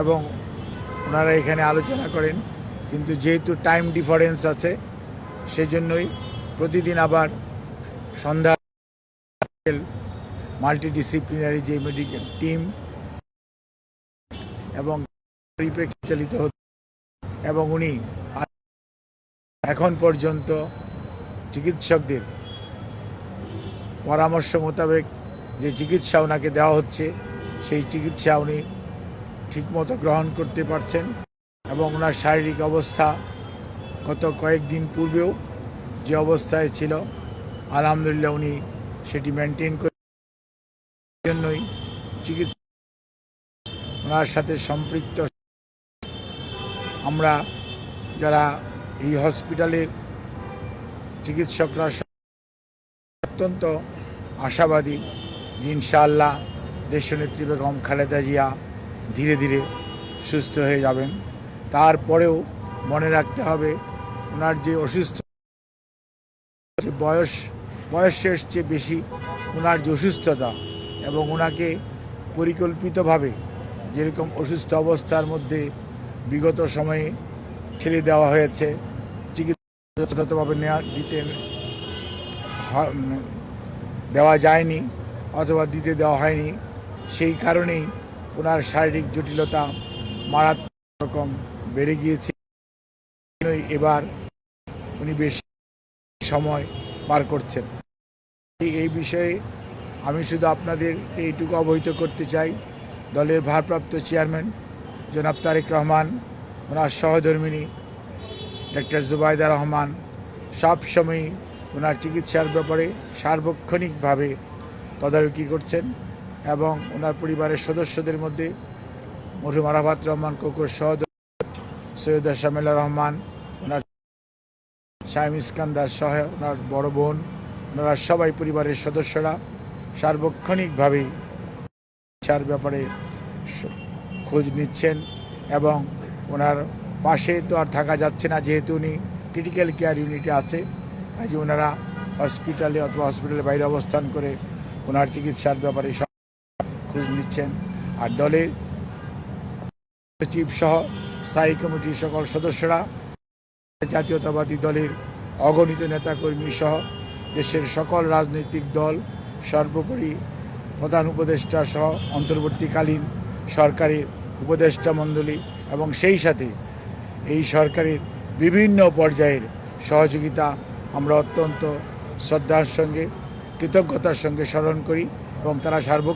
এবং ওনারা এখানে আলোচনা করেন। কিন্তু যেহেতু টাইম ডিফারেন্স আছে, সেজন্যই প্রতিদিন আবার সন্ধ্যা মাল্টিডিসিপ্লিনারি যে মেডিকেল টিম এবং চালিত হচ্ছে এবং উনি এখন পর্যন্ত চিকিৎসকদের পরামর্শ মোতাবেক যে চিকিৎসা ওনাকে দেওয়া হচ্ছে, সেই চিকিৎসা উনি ঠিকমতো গ্রহণ করতে পারছেন এবং ওনার শারীরিক অবস্থা গত কয়েকদিন পূর্বেও যে অবস্থায় ছিল, আলহামদুলিল্লাহ উনি সেটি মেনটেন করে জন্যই চিকিৎসা ওনার সাথে সম্পৃক্ত। আমরা যারা এই হসপিটালের চিকিৎসকরা অত্যন্ত আশাবাদী যে ইনশাআল্লাহ দেশনেত্রী বেগম খালেদা জিয়া ধীরে ধীরে সুস্থ হয়ে যাবেন। তারপরেও মনে রাখতে হবে, ওনার যে অসুস্থ যে বয়স, বয়সের চেয়ে বেশি ওনার যে অসুস্থতা এবং ওনাকে পরিকল্পিতভাবে যেরকম অসুস্থ অবস্থার মধ্যে বিগত সময়ে ঠেলে দেওয়া হয়েছে, চিকিৎসা যথাযথভাবে নেওয়া দিতে দেওয়া যায়নি অথবা দিতে দেওয়া হয়নি, সেই কারণেই ওনার শারীরিক জটিলতা মারাত্মক রকম বেড়ে গিয়েছে। এবার উনি বেশি সময় পার করছেন। এই- এই বিষয়ে আমি শুধু আপনাদের এইটুকু অবহিত করতে চাই। দলের ভারপ্রাপ্ত চেয়ারম্যান জনাব তারেক রহমান, ওনার সহধর্মিনী ডক্টর জুবাইদা রহমান সবসময়ই ওনার চিকিৎসার ব্যাপারে সার্বক্ষণিকভাবে তদারকি করছেন। এবং ওনার পরিবারের সদস্যদের মধ্যে মরহুম আরাফাত রহমান, কোকর সহদ সৈয়দ শামিলা রহমান, ওনার শাহিম ইস্কান্দার সহ ওনার বড় বোন, ওনারা সবাই পরিবারের সদস্যরা সার্বক্ষণিকভাবে চিকিৎসার ব্যাপারে খোঁজ নিচ্ছেন এবং ওনার পাশে তো আর থাকা যাচ্ছে না যেহেতু উনি ক্রিটিক্যাল কেয়ার ইউনিটে আছে। কাজে ওনারা হসপিটালে অথবা হসপিটালের বাইরে অবস্থান করে ওনার চিকিৎসার ব্যাপারে খোঁজ নিচ্ছেন। আর দলের সচিব সহ স্থায়ী কমিটির সকল সদস্যরা, জাতীয়তাবাদী দলের অগণিত নেতাকর্মী সহ দেশের সকল রাজনৈতিক দল, সর্বোপরি প্রধান উপদেষ্টা সহ অন্তর্বর্তীকালীন সরকারের উপদেষ্টা মণ্ডলী এবং সেই সাথে এই সরকারের বিভিন্ন পর্যায়ের সহযোগিতা আমরা অত্যন্ত শ্রদ্ধার সঙ্গে, কৃতজ্ঞতার সঙ্গে স্মরণ করি এবং তারা সার্ব